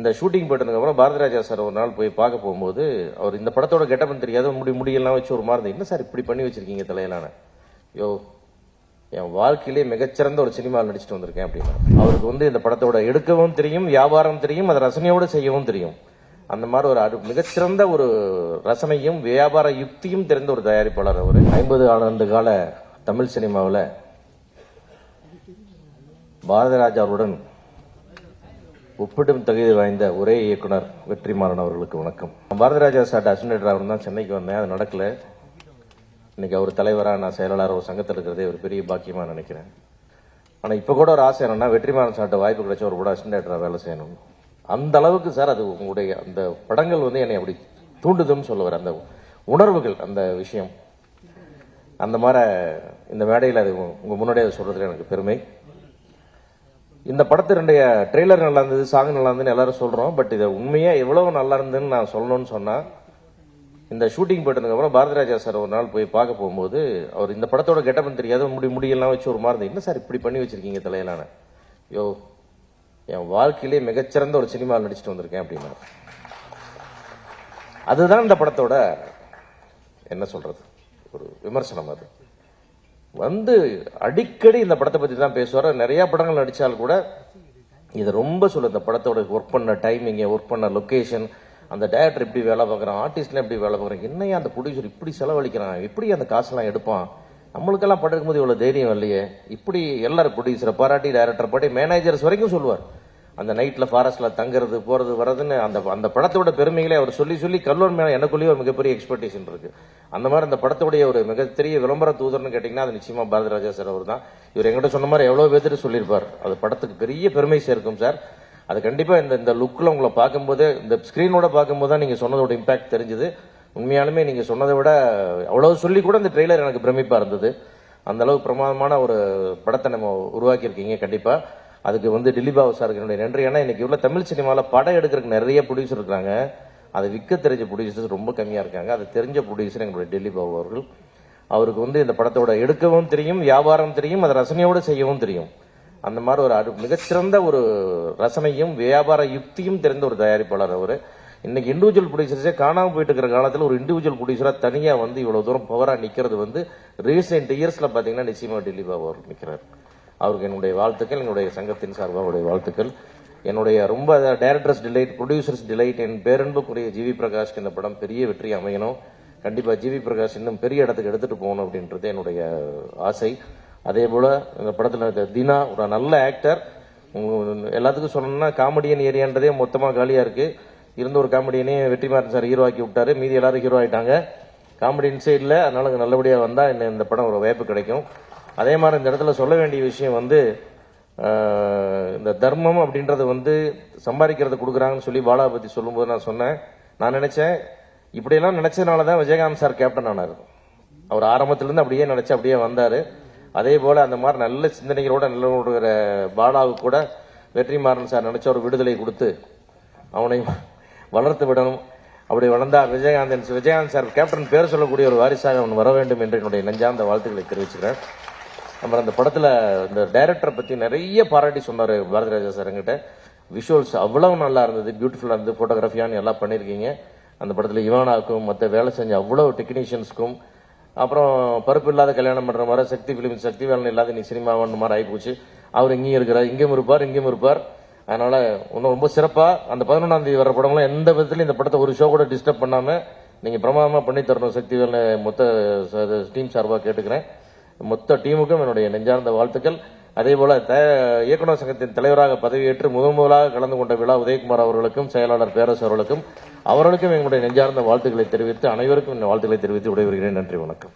இந்த shooting போயிட்டதுக்கப்புறம் Bharathiraja sir ஒரு நாள் போய் பார்க்க போகும்போது அவர் இந்த படத்தோட கெட்டப்பன் தெரியாத முடி முடியெல்லாம் வச்சு ஒரு மாதிரி என்ன சார் இப்படி பண்ணி வச்சிருக்கீங்க தலையிலான? யோ என் வாழ்க்கையிலே மிகச்சிறந்த ஒரு சினிமாவில் நடிச்சிட்டு வந்திருக்கேன் அப்படின்னா அவருக்கு வந்து இந்த படத்தோட எடுக்கவும் தெரியும் வியாபாரம் தெரியும் அதை ரசனையோடு செய்யவும் தெரியும். அந்த மாதிரி ஒரு அரு மிகச்சிறந்த ஒரு ரசனையும் வியாபார யுக்தியும் தெரிந்த ஒரு தயாரிப்பாளர் அவர். ஐம்பது ஆண்டு கால தமிழ் சினிமாவில் பாரதிராஜாவுடன் ஒப்பிடும் தகுதி வாய்ந்த ஒரே இயக்குனர் வெற்றிமாறன் அவர்களுக்கு வணக்கம். பாரதிராஜா சார்ட்ட அசிஸ்டன்ட் அவர் தான் சென்னைக்கு வந்தேன். அது நடக்கல. இன்னைக்கு அவர் தலைவராக நான் செயலாளர் ஒரு சங்கத்தில் இருக்கிறதே ஒரு பெரிய பாக்கியமாக நினைக்கிறேன். ஆனால் இப்போ கூட ஒரு ஆசை என்னன்னா வெற்றிமாறன் சார்ட்ட வாய்ப்பு கிடைச்ச ஒரு கூட அசிஸ்டன்ட் வேலை செய்யணும். அந்த அளவுக்கு சார் அது உங்களுடைய அந்த படங்கள் வந்து என்னை அப்படி தூண்டுதுன்னு சொல்லுவார். அந்த உணர்வுகள் அந்த விஷயம். அந்த மாதிரி இந்த மேடையில் அது உங்கள் முன்னாடியே அதை சொல்றதுல எனக்கு பெருமை. இந்த படத்தினுடைய ட்ரெய்லர் நல்லா இருந்தது சாங் நல்லா இருந்ததுன்னு எல்லாரும் சொல்றோம். பட் இதை உண்மையா எவ்வளவு நல்லா இருந்ததுன்னு நான் சொல்லணும்னு சொன்னா இந்த ஷூட்டிங் போட்டதுக்கு அப்புறம் பாரதிராஜா சார் ஒரு நாள் போய் பார்க்க போகும்போது அவர் இந்த படத்தோட கெட்டப்பன் தெரியாத முடி முடியெல்லாம் வச்சு ஒரு மாதிரி இருந்தது. என்ன சார் இப்படி பண்ணி வச்சிருக்கீங்க தலையிலான யோ என் வாழ்க்கையிலே மிகச்சிறந்த ஒரு சினிமாவில் நடிச்சுட்டு வந்திருக்கேன் அப்படின்னா அதுதான் இந்த படத்தோட என்ன சொல்றது ஒரு விமர்சனம் அது. வந்து அடிக்கடி இந்த படத்தை பத்தி தான் பேசுவார். நிறைய படங்கள் நடிச்சால் கூட இதை ரொம்ப சொல்ல இந்த படத்தோட ஒர்க் பண்ண டைமிங் ஒர்க் பண்ண லொக்கேஷன் அந்த டேரக்டர் எப்படி வேலை பார்க்குறான் ஆர்டிஸ்ட்லாம் எப்படி வேலை பார்க்குறான் என்னையா அந்த ப்ரொடியூசர் இப்படி செலவழிக்கிறான் எப்படி அந்த காசுலாம் எடுப்பான்? நம்மளுக்கெல்லாம் படம் எடுக்கும்போது இவ்வளோ தைரியம் இல்லையே. இப்படி எல்லாரும் ப்ரொடியூசரை பாராட்டி டேரக்டர் பாட்டி மேனேஜர்ஸ் வரைக்கும் சொல்லுவார். அந்த நைட்ல ஃபாரஸ்ட்ல தங்குறது போறது வர்றதுன்னு அந்த அந்த படத்தோட பெருமைகளை அவர் சொல்லி சொல்லி கல்லூர் மேல எனக்குள்ளேயே ஒரு மிகப்பெரிய எக்ஸ்பெக்டேஷன் இருக்கு. அந்த மாதிரி அந்த படத்துடைய ஒரு மிகப்பெரிய விளம்பர தூதர்னு கேட்டீங்கன்னா அது நிச்சயமா பாரதிராஜா சார் அவர் தான் இவர் எங்கிட்ட சொன்ன மாதிரி எவ்வளவு பேர்த்து சொல்லியிருப்பார். அது படத்துக்கு பெரிய பெருமை சேர்க்கும் சார் அது கண்டிப்பா இந்த இந்த லுக்ல உங்களை பார்க்கும்போது இந்த ஸ்கிரீனோட பார்க்கும்போது தான் நீங்க சொன்னதோட இம்பாக்ட் தெரிஞ்சது. உண்மையாலுமே நீங்க சொன்னதை விட அவ்வளவு சொல்லி கூட இந்த ட்ரெய்லர் எனக்கு பிரமிப்பா இருந்தது. அந்த அளவுக்கு பிரமாதமான ஒரு படத்தை நம்ம உருவாக்கியிருக்கீங்க கண்டிப்பாக கண்டிப்பா. அதுக்கு வந்து டில்லி பாபு சாருக்கு என்னுடைய நன்றி. ஏன்னா இன்னைக்கு உள்ள தமிழ் சினிமாவில் படம் எடுக்கிறதுக்கு நிறைய ப்ரொடியூசர் இருக்காங்க. அதை விற்க தெரிஞ்ச ப்ரொடியூசர்ஸ் ரொம்ப கம்மியாக இருக்காங்க. அது தெரிஞ்ச ப்ரொடியூசர் எங்களுடைய டெல்லி பாபு அவர்கள். அவருக்கு வந்து இந்த படத்தோட எடுக்கவும் தெரியும் வியாபாரம் தெரியும் அதை ரசனையோடு செய்யவும் தெரியும். அந்த மாதிரி ஒரு அரு- மிகச்சிறந்த ஒரு ரசனையும் வியாபார யுக்தியும் தெரிந்த ஒரு தயாரிப்பாளர் அவர். இன்னைக்கு இண்டிவிஜுவல் ப்ரொடியூசர்ஸே காணாமல் போயிட்டு இருக்கிற காலத்தில் ஒரு இண்டிவிஜுவல் ப்ரொடியூசராக தனியாக வந்து இவ்வளோ தூரம் பவராக நிற்கிறது வந்து ரீசெண்ட் இயர்ஸில் பார்த்தீங்கன்னா நிச்சயமாக டெல்லி பாபு அவர் நிற்கிறார் அவருக்கு என்னுடைய வாழ்த்துக்கள் என்னுடைய சங்கத்தின் சார்பாக அவருடைய வாழ்த்துக்கள். என்னுடைய ரொம்ப டைரக்டர்ஸ் டிலைட் ப்ரொடியூசர்ஸ் டிலைட் என் பேரன்புக்குரிய ஜிவி பிரகாஷ்க்கு இந்த படம் பெரிய வெற்றி அமையணும். கண்டிப்பாக ஜிவி பிரகாஷ் இன்னும் பெரிய இடத்துக்கு எடுத்துகிட்டு போகணும் அப்படின்றது என்னுடைய ஆசை. அதே போல் இந்த படத்தில் இருக்க தினா ஒரு நல்ல ஆக்டர் எல்லாத்துக்கும் சொல்லணும்னா காமெடியன் ஏரியான்றதே மொத்தமாக காலியாக இருக்குது இருந்த ஒரு காமெடியனே வெற்றிமாறன் சார் ஹீரோ ஆக்கி விட்டாரு. மீதி எல்லாரும் ஹீரோ ஆகிட்டாங்க காமெடியன்ஸே இல்ல அதனால நல்லபடியாக வந்தால் இன்னும் இந்த படம் ஒரு வாய்ப்பு கிடைக்கும். அதே மாதிரி இந்த இடத்துல சொல்ல வேண்டிய விஷயம் வந்து இந்த தர்மம் அப்படின்றது வந்து சம்பாதிக்கிறது கொடுக்குறாங்கன்னு சொல்லி பாலா பத்தி சொல்லும்போது நான் சொன்னேன். நான் நினைச்சேன் இப்படியெல்லாம் நினைச்சதுனால தான் விஜயகாந்த் சார் கேப்டன் ஆனார். அவர் ஆரம்பத்திலேருந்து அப்படியே நினைச்சு அப்படியே வந்தார். அதே போல் அந்த மாதிரி நல்ல சிந்தனைகளோட நல்ல ஒரு பாலாவுக்கு கூட வெற்றிமாறன் சார் நினைச்ச ஒரு விடுதலை கொடுத்து அவனை வளர்த்து விடணும். அப்படி வளர்ந்தார் விஜயகாந்தன் விஜயகாந்த் சார் கேப்டன் பேர் சொல்லக்கூடிய ஒரு வாரிசாக அவன் வர வேண்டும் என்று என்னுடைய நெஞ்சார்ந்த வாழ்த்துக்களை தெரிவிச்சுக்கிறேன். அப்புறம் அந்த படத்தில் இந்த டைரக்டரை பற்றி நிறைய பாராட்டி சொன்னார் பாரதிராஜா சார் எங்கிட்ட விஷுவல்ஸ் அவ்வளோ நல்லா இருந்தது பியூட்டிஃபுல்லாக இருந்தது ஃபோட்டோகிராஃபியான்னு எல்லாம் பண்ணியிருக்கீங்க அந்த படத்தில் இவானாக்கும் மற்ற வேலை செஞ்ச அவ்வளோ டெக்னீஷியன்ஸ்க்கும் அப்புறம் பருப்பு இல்லாத கல்யாணம் பண்ணுற மாதிரி சக்தி ஃபிலிம் சக்தி வேலன் இல்லாத நீ சினிமாவான மாதிரி ஆகிப்போச்சு அவர் இங்கேயும் இருக்கிறார் இங்கேயும் இருப்பார் இங்கேயும் இருப்பார். அதனால் இன்னும் ரொம்ப சிறப்பாக அந்த பதினொன்றாம் தேதி வர படங்களும் எந்த விதத்திலும் இந்த படத்தை ஒரு ஷோ கூட டிஸ்டர்ப் பண்ணாமல் நீங்கள் பிரமாதமாக பண்ணி தரணும் சக்திவேல் மொத்த டீம் சார்பாக கேட்டுக்கிறேன். மொத்த டீமுக்கும் என்னுடைய நெஞ்சார்ந்த வாழ்த்துக்கள். அதே போல இயக்குனர் சங்கத்தின் தலைவராக பதவியேற்று முதன் முதலாக கலந்து கொண்ட விழா உதயகுமார் அவர்களுக்கும் செயலாளர் பேரரசு அவர்களுக்கும் அவர்களுக்கும் எங்களுடைய நெஞ்சார்ந்த வாழ்த்துக்களை தெரிவித்து அனைவருக்கும் என் வாழ்த்துக்களை தெரிவித்து விடைபெறுகிறேன். நன்றி வணக்கம்.